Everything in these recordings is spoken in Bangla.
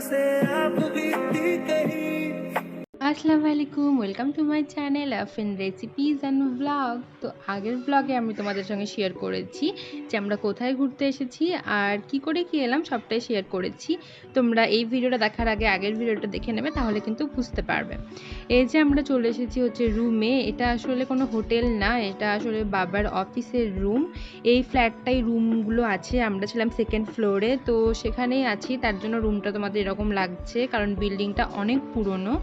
से आप बीती कहीं আসসালামু আলাইকুম welcome to my channel Afin recipes and blog তো আগের ব্লগে আমি তোমাদের সঙ্গে শেয়ার করেছি যে আমরা কোথায় ঘুরতে এসেছি আর কি করে কি এলাম সবটাই শেয়ার করেছি। তোমরা এই ভিডিওটা দেখার আগে আগের ভিডিওটা দেখে নেবে, তাহলে কিন্তু বুঝতে পারবে। এই যে আমরা চলে এসেছি হচ্ছে রুমে এটা আসলে কোনো হোটেল না, এটা আসলে বাবার অফিসের রুম এই ফ্ল্যাটটাই রুমগুলো আছে, আমরা ছিলাম সেকেন্ড ফ্লোরে তো সেখানেই আছি, তার জন্য রুমটা তোমাদের এরকম লাগছে, কারণ বিল্ডিংটা অনেক পুরনো।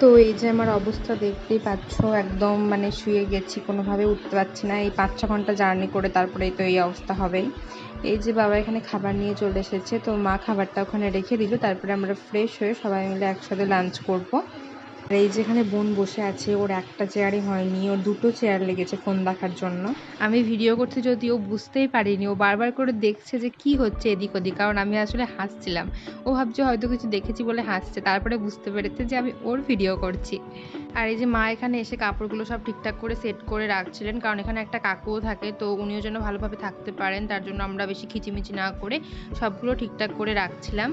তো এই যে আমার অবস্থা দেখতেই পাচ্ছ, একদম মানে শুয়ে গেছি, কোনোভাবে উঠতে পারছি না। এই পাঁচ ছ ঘণ্টা জার্নি করে তারপরেই তো এই অবস্থা হবেই। এই যে বাবা এখানে খাবার নিয়ে চলে এসেছে, তো মা খাবারটা ওখানে রেখে দিল, তারপরে আমরা ফ্রেশ হয়ে সবাই মিলে একসাথে লাঞ্চ করব। এই যেখানে বোন বসে আছে, ওর একটা চেয়ারই হয়নি, ওর দুটো চেয়ার লেগেছে ফোন দেখার জন্য। আমি ভিডিও করতে যদিও বুঝতেই পারিনি, ও বারবার করে দেখছে যে কি হচ্ছে এদিক ওদিক, কারণ আমি আসলে হাসছিলাম। ও ভাবছে হয়তো কিছু দেখেছি বলে হাসছে, তারপরে বুঝতে পেরেছে যে আমি ওর ভিডিও করছি। আর এই যে মা এখানে এসে কাপড়গুলো সব ঠিকঠাক করে সেট করে রাখছিলেন, কারণ এখানে একটা কাকুও থাকে, তো উনিও যেন ভালোভাবে থাকতে পারেন, তার জন্য আমরা বেশি খিচিমিচি না করে সবগুলো ঠিকঠাক করে রাখছিলাম।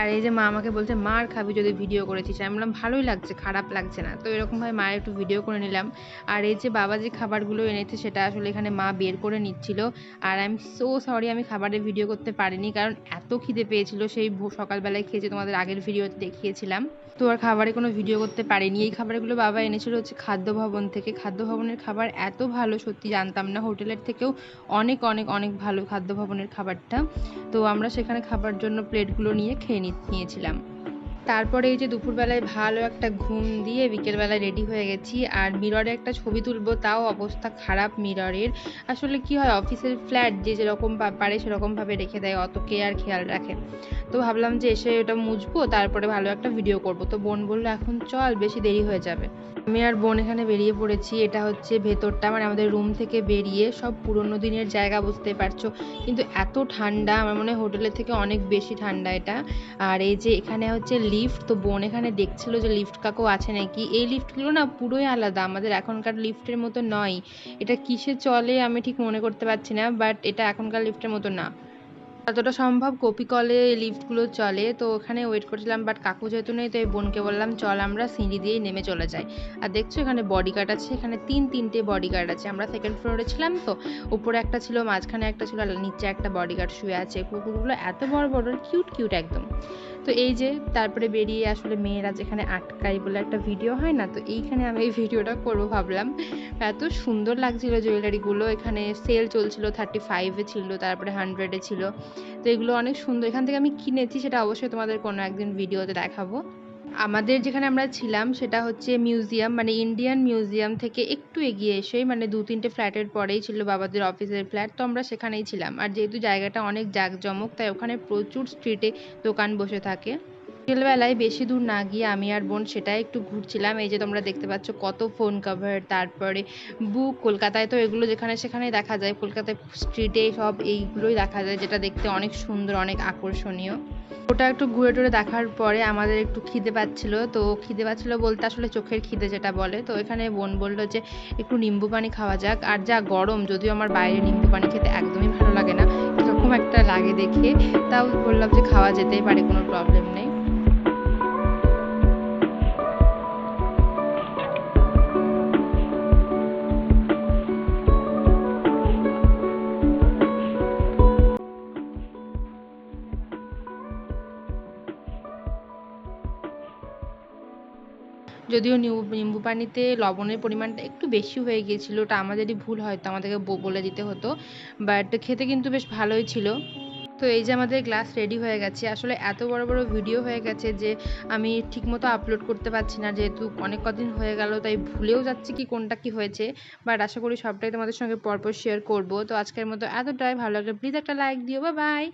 আর এই যে মা আমাকে বলছে, মার খাবি যদি ভিডিও করেছিস। আমি বললাম, ভালোই লাগছে, খারাপ লাগছে না। তো এরকমভাবে মায়ের একটু ভিডিও করে নিলাম। আর এই যে বাবা যে খাবারগুলো এনেছে, সেটা আসলে এখানে মা বের করে নিচ্ছিল। আর আই এম সো সরি আমি খাবারের ভিডিও করতে পারিনি, কারণ এত খিদে পেয়েছিল। সেই সকালবেলায় খেয়েছে তোমাদের আগের ভিডিওতে দেখিয়েছিলাম। তো আর খাবারে কোনো ভিডিও করতে পারিনি। এই খাবারগুলো বাবা এনেছিল হচ্ছে খাদ্য ভবন থেকে। খাদ্য ভবনের খাবার এত ভালো, সত্যি জানতাম না। হোটেলের থেকেও অনেক অনেক অনেক ভালো খাদ্য ভবনের খাবারটা। তো আমরা সেখানে খাবার জন্য প্লেটগুলো নিয়ে খেয়ে নিয়েছিলাম। তারপরে এই যে দুপুরবেলায় ভালো একটা ঘুম দিয়ে বিকেলবেলায় রেডি হয়ে গেছি। আর মিররে একটা ছবি তুলবো, তাও অবস্থা খারাপ মিররের আসলে কি হয় অফিসের ফ্ল্যাট যে যেরকম পারে সেরকমভাবে রেখে দেয়, অত কে আর খেয়াল রাখে। তো ভাবলাম যে এসে ওটা মুছবো, তারপরে ভালো একটা ভিডিও করব। তো বোন বলল, এখন চল, বেশি দেরি হয়ে যাবে। আমি আর বোন এখানে বেরিয়ে পড়েছি। এটা হচ্ছে ভেতরটা মানে আমাদের রুম থেকে বেরিয়ে সব পুরোনো দিনের জায়গা বুঝতে পারছ। কিন্তু এত ঠান্ডা, আমার মনে হয় হোটেলের থেকে অনেক বেশি ঠান্ডা এটা। আর এই যে এখানে হচ্ছে লিফট তো বোন এখানে দেখছিল যে লিফট কাকু আছে নাকি? এই লিফটগুলো না পুরোই আলাদা, আমাদের এখনকার লিফটের মতো নয়। এটা কিসে চলে আমি ঠিক মনে করতে পারছি না বাট এটা এখনকার লিফটের মতো না। যতটা সম্ভব কপি কলে লিফটগুলো চলে, তো ওখানে ওয়েট করছিলাম বাট কাকু যেহেতু নেই, তো এই বোনকে বললাম, চল আমরা সিঁড়ি দিয়েই নেমে চলে যাই। আর দেখছ এখানে বডিগার্ড আছে, এখানে তিন তিনটে বডিগার্ড আছে। আমরা সেকেন্ড ফ্লোরে ছিলাম তো উপরে একটা ছিল, মাঝখানে একটা ছিল নিচে একটা বডিগার্ড শুয়ে আছে। কুকুরগুলো এত বড় বড় কিউট কিউট একদম। তো এই যে তারপরে বেরিয়ে আসলে মেয়েরা যেখানে আটকায় বলে একটা ভিডিও হয় না, তো এইখানে আমি এই ভিডিওটা করব ভাবলাম। এত সুন্দর লাগছিল জুয়েলারিগুলো, এখানে সেল চলছিল থার্টি ফাইভে ছিল, তারপরে হান্ড্রেডে ছিল। তো এগুলো অনেক সুন্দর, এখান থেকে আমি কিনেছি সেটা অবশ্যই তোমাদের কোনো একদিন ভিডিওতে দেখাবো। আমাদের যেখানে আমরা ছিলাম সেটা হচ্ছে মিউজিয়াম মানে ইন্ডিয়ান মিউজিয়াম থেকে একটু এগিয়ে এসে মানে দু তিনটে ফ্ল্যাটের পরেই ছিল বাবাদের অফিসের ফ্ল্যাট, তো আমরা সেখানেই ছিলাম। আর যেহেতু জায়গাটা অনেক জাঁকজমক, তাই ওখানে প্রচুর স্ট্রিটে দোকান বসে থাকে। বিকেলবেলায় বেশি দূর না গিয়ে আমি আর বোন সেটাই একটু ঘুরছিলাম। এই যে তোমরা দেখতে পাচ্ছ কত ফোন কভার তারপরে বুক কলকাতায় তো এগুলো যেখানে সেখানে দেখা যায়। কলকাতায় স্ট্রিটে সব এইগুলোই দেখা যায়, যেটা দেখতে অনেক সুন্দর, অনেক আকর্ষণীয়। ওটা একটু ঘুরে টুরে দেখার পরে আমাদের একটু খিদে পাচ্ছিল। তো খিদে পাচ্ছিল বলতে আসলে চোখের খিদে যেটা বলে। তো এখানে বোন বলল যে, একটু নিম্বু পানি খাওয়া যাক। আর যা গরম, যদিও আমার বাইরে নিম্বু পানি খেতে একদমই ভালো লাগে না, এরকম একটা লাগে দেখে। তাও বললাম যে খাওয়া যেতেই পারে, কোনো প্রবলেম নেই। যদিও নিউ, নিম্বু পানিতে লবণের পরিমাণটা একটু বেশি হয়ে গিয়েছিল, ওটা আমাদেরই ভুল হয়তো আমাদেরকে বলে দিতে হতো বাট খেতে কিন্তু বেশ ভালোই ছিল। তো এই যে আমাদের গ্লাস রেডি হয়ে গেছে, আসলে এত বড় বড় ভিডিও হয়ে গেছে যে আমি ঠিকমতো আপলোড করতে পারছি না, যেহেতু অনেক কদিন হয়ে গেল, তাই ভুলেও যাচ্ছি কি কোনটা কি হয়েছে বাট আশা করি সবটাই তোমাদের সঙ্গে পরপর শেয়ার করব। তো আজকের মতো এতটাই, ভালো লাগলে প্লিজ একটা লাইক দিও বা বাই